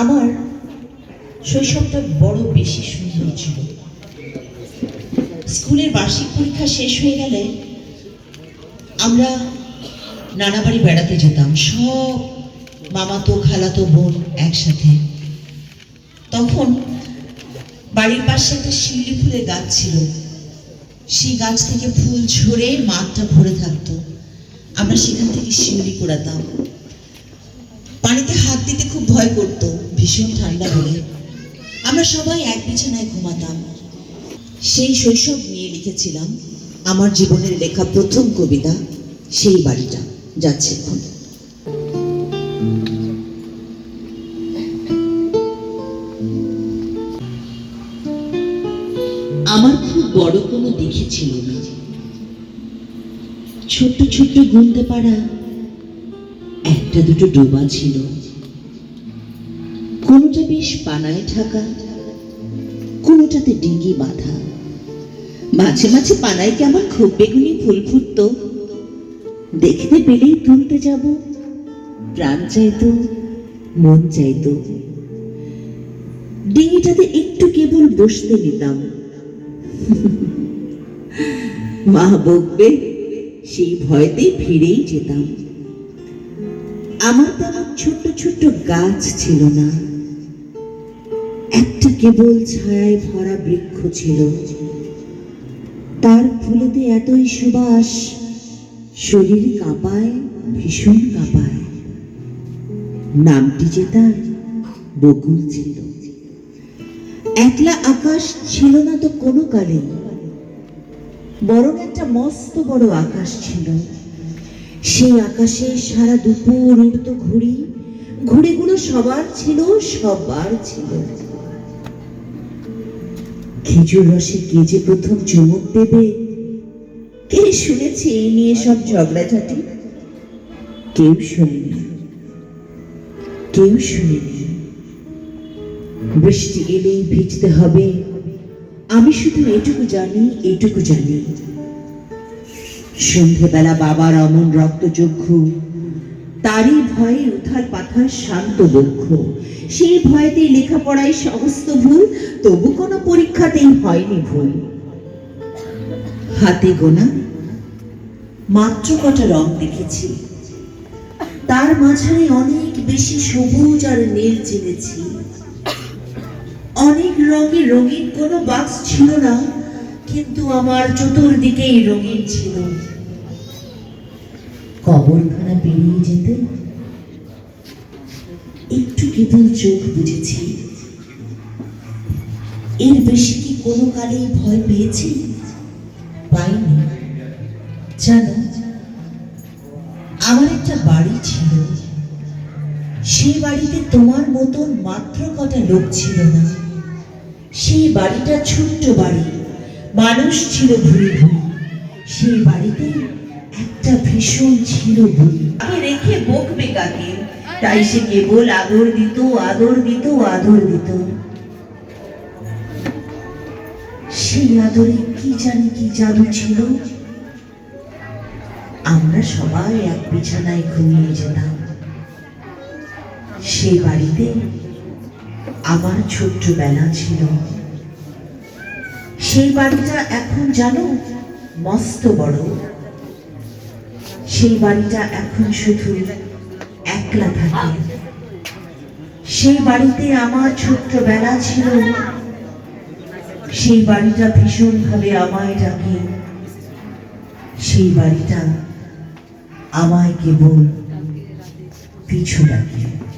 আমার শৈশবটা বড় বেশি সুন্দর ছিল। স্কুলের বার্ষিক পরীক্ষা শেষ হয়ে গেলে আমরা নানা বাড়ি বেড়াতে যেতাম, সব মামাতো, খালাতো বোন একসাথে। তখন বাড়ির পাশে একটা শিউলি ফুলের গাছ ছিল। সেই গাছ থেকে ফুল ঝরে মাঠটা ভরে থাকতো। আমরা সেখান থেকে শিউলি কুড়াতাম। পানিতে হাত দিতে খুব ভয় করতো, ভীষণ ঠান্ডা বলে। আমরা সবাই এক বিছানায় ঘুমাতাম। সেই শৈশব নিয়ে লিখেছিলাম, আমার জীবনের লেখা প্রথম কবিতা সেই বাড়িটা, যাচ্ছে এখন। আমার খুব বড় কোনো দিঘি ছিল না। ছোট্ট ছোট্ট গুনতে পারা একটা দুটো ডোবা ছিল। কোনোটা বেশ পানায় ঢাকা, কোনোটাতে ডিঙ্গি বাঁধা। মাঝে মাঝে পানায় কেমন খুব বেগুনি ফুল ফুটত? দেখতে পেলেই তুলতে যাব। প্রাণ চাইতো, মন চাইতো। ডিঙিটাতে একটু কেবল বসতে নিতাম। মা বকবে, সেই ভয়তেই ফিরেই যেতাম। আমার তেমন ছোট্ট ছোট্ট গাছ ছিল না। একটা কেবল ছায়ায় ভরা বৃক্ষ ছিল। তার ফুলেতে এতই সুবাস, শরীর কাঁপায়, ভীষণ কাঁপায়। নামটি যে তার বকুল ছিল। একলা আকাশ ছিল না তো কোনো কালে বরং একটা মস্ত বড় আকাশ ছিল। সেই আকাশে সারা দুপুর উড়ত ঘুড়ি, ঘুড়িগুলো সবার ছিল সবার ছিল। খেজুর রসে কে যে প্রথম চুমুক দেবে? কে শুনেছে এই নিয়ে সব ঝগড়াঝাটি? কেউ শোনেনি। কেউ শুনেনি। বৃষ্টি এলেই ভিজতে হবে। আমি শুধু এটুকু জানি এটুকু জানি। সন্ধেবেলা বাবার অমন রক্তচক্ষু। তারই ভয়ে উথাল পাথার শান্ত বক্ষ সেই ভয়েতেই লেখাপড়ায় সমস্ত ভুল, তবু কোনো পরীক্ষাতেই হয়নি ভুল। হাতে গোনা, মাত্র কটা রং দেখেছি। তার মাঝারে অনেক বেশি সবুজ আর নীল চিনেছি। অনেক রঙে রঙিন কোনো বাক্স ছিল না কিন্তু আমার চতুর্দিকেই রঙিন ছিল। কবরখানা পেরিয়ে যেতে একটু কেবল চোখ বুঝেছি। এর বেশি কি কোনো কালেই ভয় পেয়েছি? পাইনি। জানো, আমার একটা বাড়ি ছিল। সেই বাড়িতে তোমার মতন মাত্র কটা লোক ছিল না। সেই বাড়িটা ছোট্ট বাড়ি। মানুষ ছিল ভুরি ভুরি সেই বাড়িতে একটা ভীষণ ছিল বুড়ি আমি রেখে বকবে কাকে তাই সে কেবল আদর দিত আদর দিত আদর দিত সেই আদরে কি জানি কি জাদু ছিল? আমরা সবাই এক বিছানায় ঘুমিয়ে যেতাম। সেই বাড়িতে আমার ছোট্ট বেলা ছিল। সেই বাড়িটা এখন জানো মস্ত বড়। সেই বাড়িটা এখন শুধু একলা থাকে। সেই বাড়িতে আমার ছোট্ট বেলা ছিল। সেই বাড়িটা ভীষণ ভাবে আমায় ডাকে। সেই বাড়িটা আমায় কেবল পিছু ডাকে।